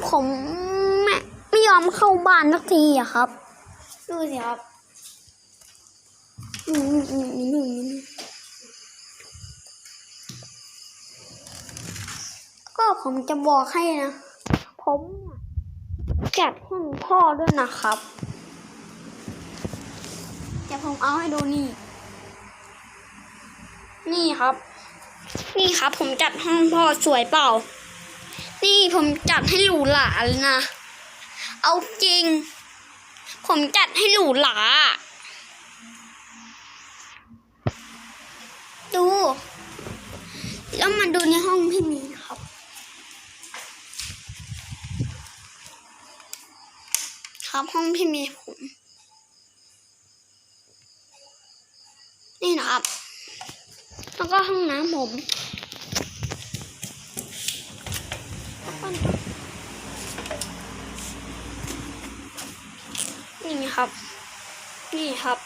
แม่งผมไม่ไม่ยอมเข้าบ้านสักทีอะครับ ดูสิครับอืมอืมอืมอืมอืมก็ผมจะบอกให้นะ ผมเนี่ยจัดห้องพ่อด้วยนะครับเดี๋ยวผมเอาให้ดูนี่ นี่ครับ นี่ครับ ผมจัดห้องพ่อสวยเปล่า นี่ผมจัดให้หรูหราเลยนะ เอาจริง ผมจัดให้หรูหราดู แล้วมาดูในห้องพี่มีนะครับ ครับห้องพี่มีผม นี่นะครับ แล้วก็ห้องน้ำผม นี่ครับ นี่ครับ